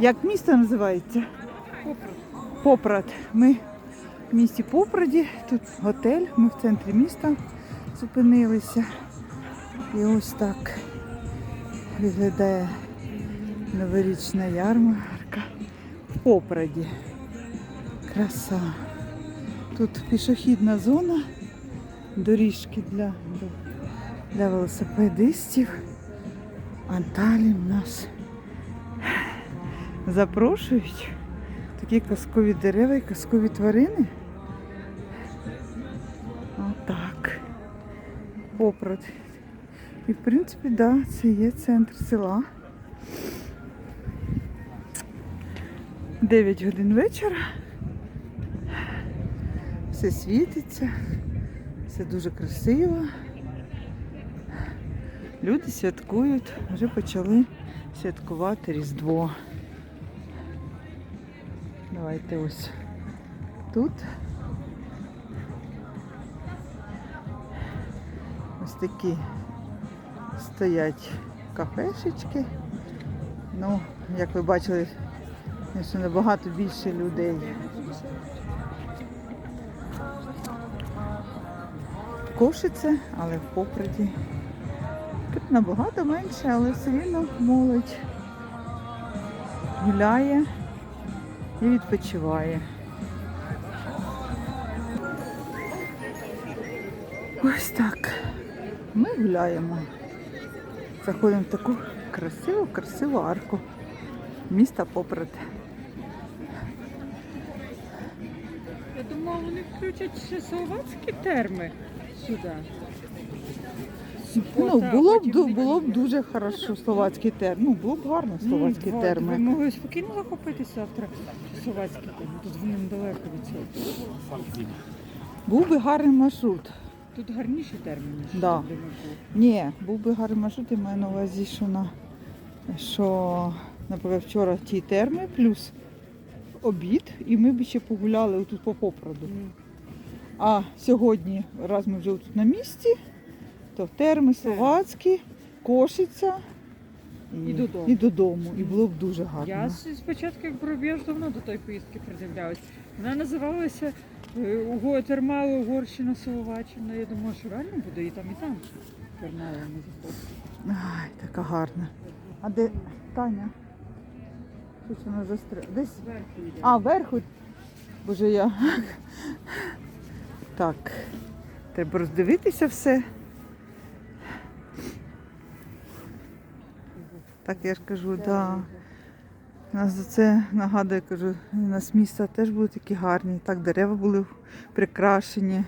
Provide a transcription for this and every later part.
Як місто називається? Попрад. Ми в місті Попраді, тут готель, ми в центрі міста зупинилися. І ось так виглядає новорічна ярмарка в Попраді. Краса. Тут пішохідна зона, доріжки для, для велосипедистів. А далі в нас запрошують такі казкові дерева і казкові тварини. Отак. Попрод. І в принципі, да, це є центр села. 9 годин вечора. Все світиться, все дуже красиво. Люди святкують, вже почали святкувати Різдво. Давайте ось тут. Ось такі стоять кафешечки. Ну, як ви бачили, що набагато більше людей. Кошице, але в поприді. Тут набагато менше, але все рівно молодь гуляє і відпочиває. Ось так. Ми гуляємо. Заходимо в таку красиву, красиву арку міста Поперед. Я думала, вони включать ще словацькі терми сюди. Ну, було б, було б дуже хорошо словацький терм. Ну, було б гарно словацькі М, терми. Ви могли спокійно захопитися завтра словацькі терми. Тут вони недалеко від цього. Був би гарний маршрут. Тут гарніші терміни, ніж Да. де ми були. Ні, був би гарний маршрут, я маю на увазі, що на що, наприклад, вчора ті терми, плюс обід, і ми б ще погуляли тут по попроду. М. А сьогодні, раз ми вже тут на місці, то терми словацькі, кошиця І додому. І додому. І було б дуже гарно. Я спочатку, як пробіж, давно до тої поїздки придивлялась. Вона називалася е, Термали Угорщина Словаччина. Я думала, що реально буде і там, і там. Термали не заходить. Ай, така гарна. А де Таня? Щось вона застряла. Десь. Зверху йде. А, вверху. Боже, я. Так. Треба роздивитися все. Так я ж кажу, так. Да. Нас за це нагадує, кажу, у нас міста теж були такі гарні. Так, дерева були прикрашені.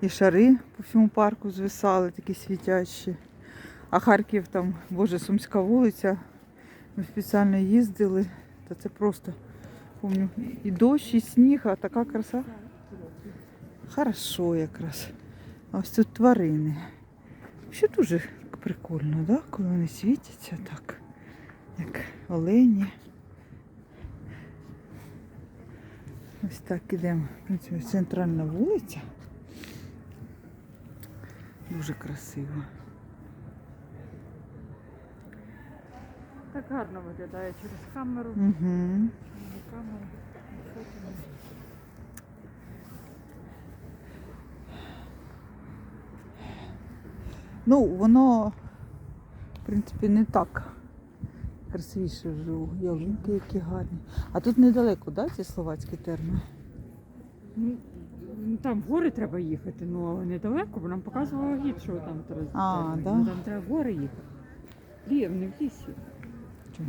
І шари по всьому парку звисали, такі світящі. А Харків там, Боже, Сумська вулиця. Ми спеціально їздили. Та це просто помню. І дощ, і сніг, а така краса. Хорошо якраз. А ось тут тварини. Ще дуже прикольно, да? коли вони світяться так, як олені. Ось так ідемо. В принципі, центральна вулиця. Дуже красиво. Так гарно виглядає через камеру. Угу. Через камеру. Ну, воно, в принципі, не так красивіше живу. ялинки, які гарні. А тут недалеко, да, ці словацькі терми? Ну, Там в гори треба їхати, ну але недалеко, бо нам показувало гід, що там треба. А, да? Там треба в гори їхати. Лів, не в лісі. Чому?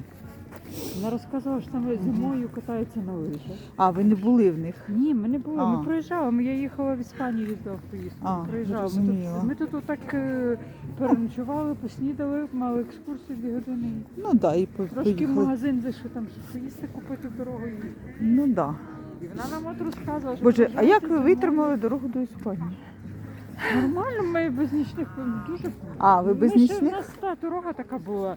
Вона розказала, що там зимою катаються на лижах. А, ви не були в них? Ні, ми не були. А. Ми проїжджали. Я їхала в Іспанію, їздила в поїздку. А, Ми. Ми тут, ми тут отак е, переночували, поснідали, мали екскурсію дві години. Ну да, і по- Трошки в поїхали. магазин зайшли, там щось поїсти купити дорогою. Ну так. Да. І вона нам от розказувала, що Боже, а як ви витримали дорогу до Іспанії? Нормально, ми без нічних дуже. А, ви без ми ще, нічних? У нас та дорога така була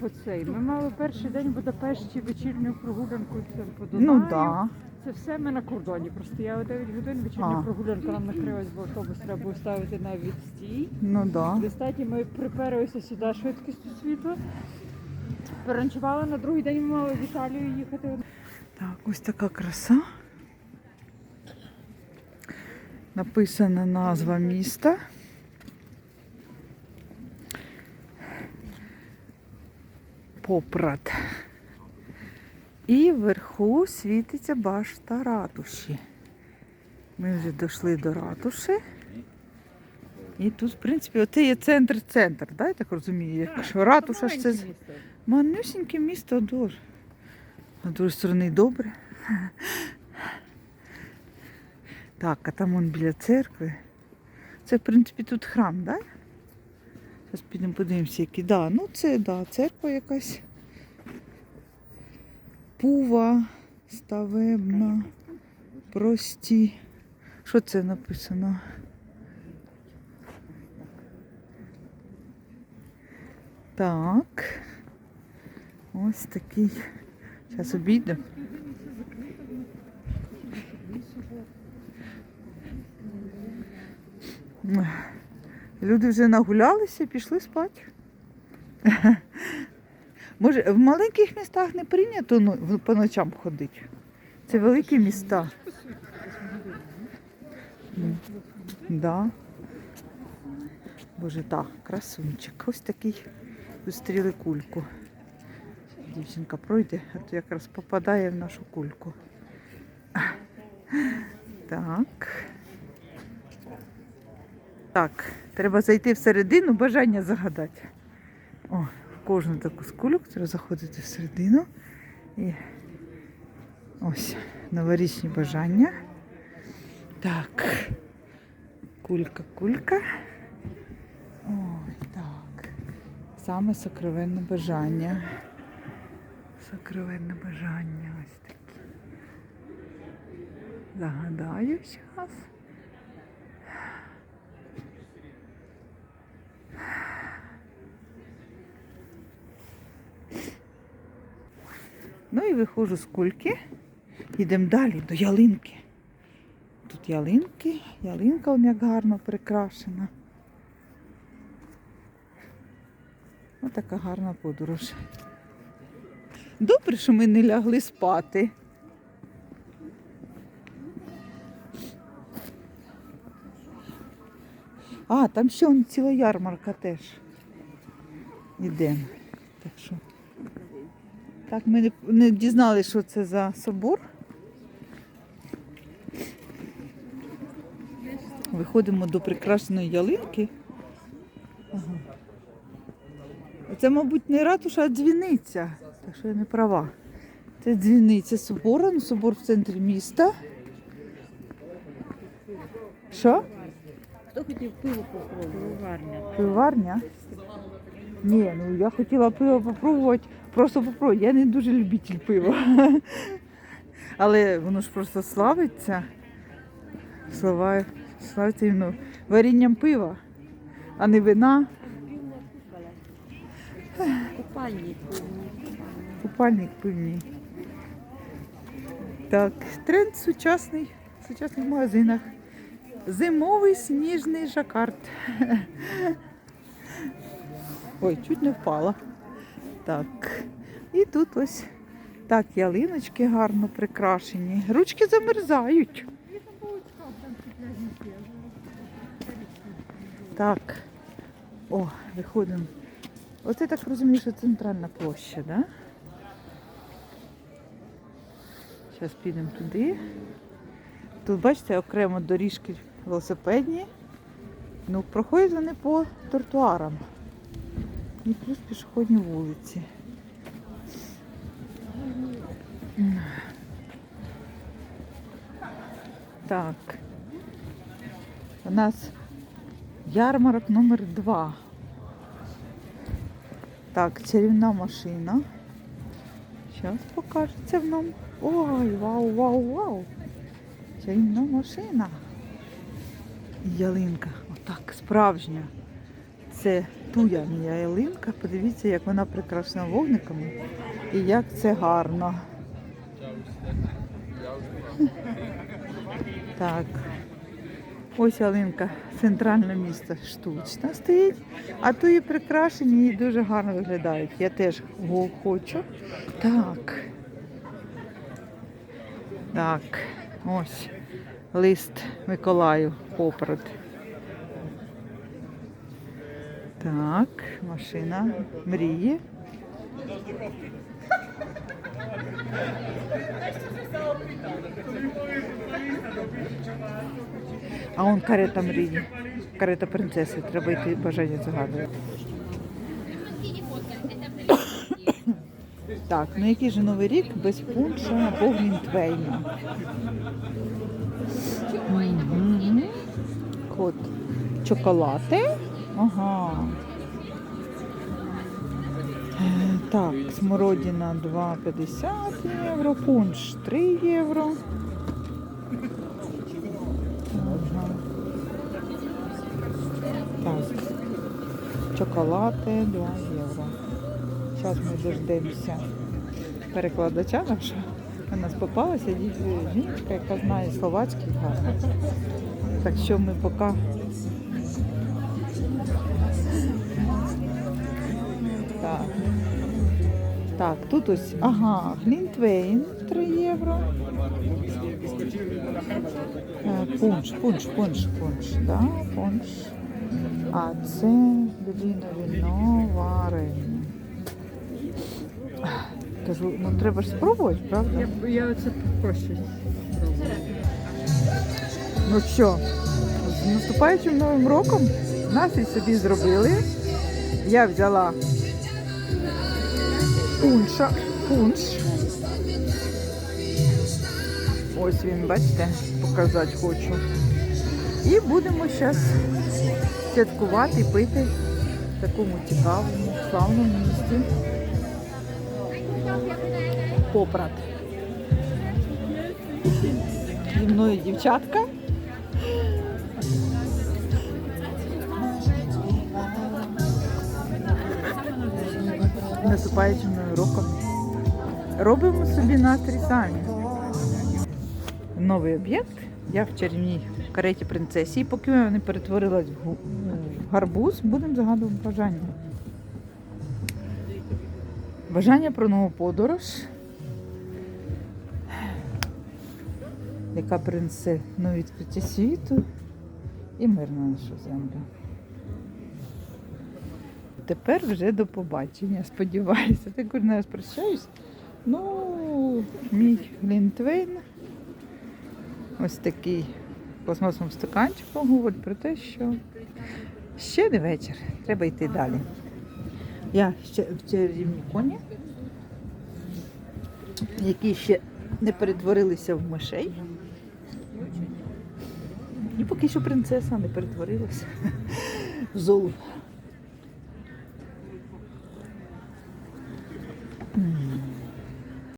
по цей. Ми мали перший день в Будапешті вечірню прогулянку це по Дунаю. Ну. Да. Це все ми на кордоні. Простояли 9 годин, вечірня А. прогулянка нам накрилась, бо автобус треба було ставити на відстій. Ну. Да. Результаті ми приперлися сюди швидкістю світла. Переночували на другий день ми мали в Італію їхати. Так, ось така краса. Написана назва міста. Попрат. І вверху світиться башта ратуші. Ми вже дійшли до ратуші. І тут, в принципі, оце є центр-центр, да, я так розумію. Якщо ратуша ж це манюсіньке місто дуже. З другої сторони добре. Так, а там он біля церкви. Це, в принципі, тут храм, так? Да? Зараз підемо подивимося, який. Да, ну це да, церква якась. Пува, ставебна, прості. Що це написано? Так. Ось такий. Зараз обійдемо. Люди вже нагулялися, пішли спати. Може, в маленьких містах не прийнято ну, по ночам ходити. Це великі міста. Да. Боже, так, красунчик. Ось такий зустріли кульку. Дівчинка пройде, а то якраз попадає в нашу кульку. Так. Так, треба зайти всередину, бажання загадати. О, в кожну таку з кульок треба заходити всередину. І ось новорічні бажання. Так. Кулька, кулька. Ой, так. Саме сокровенне бажання. Сокровенне бажання ось таке. Загадаю зараз. І виходжу з кульки. Йдемо далі до ялинки. Тут ялинки, ялинка он як гарно прикрашена. Ось така гарна подорож. Добре, що ми не лягли спати. А, там ще ціла ярмарка теж. Ідемо. Так що. Так, ми не, не дізналися, що це за собор. Виходимо до прикрашеної ялинки. Ага. Це, мабуть, не ратуша, а дзвіниця. Так що я не права. Це дзвіниця собору, ну, собор в центрі міста. Що? Хто хотів пиво попробувати? Пивоварня. Пиварня? Ні, ну я хотіла пиво попробувати, просто попробувати. Я не дуже любитель пива. Але воно ж просто славиться. Слава, славиться іменно варінням пива, а не вина. Купальні. Купальник пивний. Так, тренд сучасний в сучасних магазинах. Зимовий сніжний жакард. Ой, чуть не впала. Так. І тут ось так, ялиночки гарно прикрашені. Ручки замерзають. Так. О, виходимо. Оце так розумію, що центральна площа? Да? Зараз підемо туди. Тут, бачите, окремо доріжки велосипедні. Ну, проходять вони по тротуарам. І плюс пішохідні вулиці. Так. У нас ярмарок номер два. Так, чарівна машина. Зараз покажеться в нам. Ой, вау, вау, вау. Чарівна машина. Ялинка. Отак, справжня. Це туя моя ялинка. Подивіться, як вона прикрашена вогниками. І як це гарно. Так. Ось ялинка, центральне місто штучна стоїть, а то і прикрашені і дуже гарно виглядають. Я теж хочу. Так. Так, ось лист Миколаю поперед. Так, машина мрії. А он карета мрії. Карета принцеси. Треба йти бажання загадувати. Так, ну який же новий рік без пунша або глінтвейна? Кот. Чоколати? Ага. Е, Так, смородина 2,50 євро, пунш 3 євро. Ага. Так. Чоколати 2 євро. Зараз ми дождемося перекладача нашого. У нас попалася жінка, яка знає словацький гарно. Так що ми поки. Так. Так, тут ось, ага, Глінтвейн 3 євро. Е, Пунш, пунш, пунш, пунш, да, пунш. А це віно варення. Кажу, ну треба ж спробувати, правда? Я, я це проще. Ну що, з наступаючим новим роком настрій собі зробили. Я взяла пунша, пунш. Ось він, бачите, показати хочу. І будемо зараз святкувати пити в такому цікавому, славному місті. Попрат. Зі мною дівчатка. Наступаючим новим роком. Робимо собі настрій самі. Новий об'єкт. Я в чарівній кареті принцесі. І поки вона не перетворилась в гарбуз, будемо загадувати бажання. Бажання про нову подорож, яка принесе нові відкриття світу і мир на нашу землю. Тепер вже до побачення, сподіваюся. Так кожен раз прощаюсь. Ну, мій Глінтвейн. Ось такий пластмасовим стаканчиком говорить про те, що ще не вечір, треба йти далі. Я ще в чарівні коні, які ще не перетворилися в мишей. І поки що принцеса не перетворилася в золу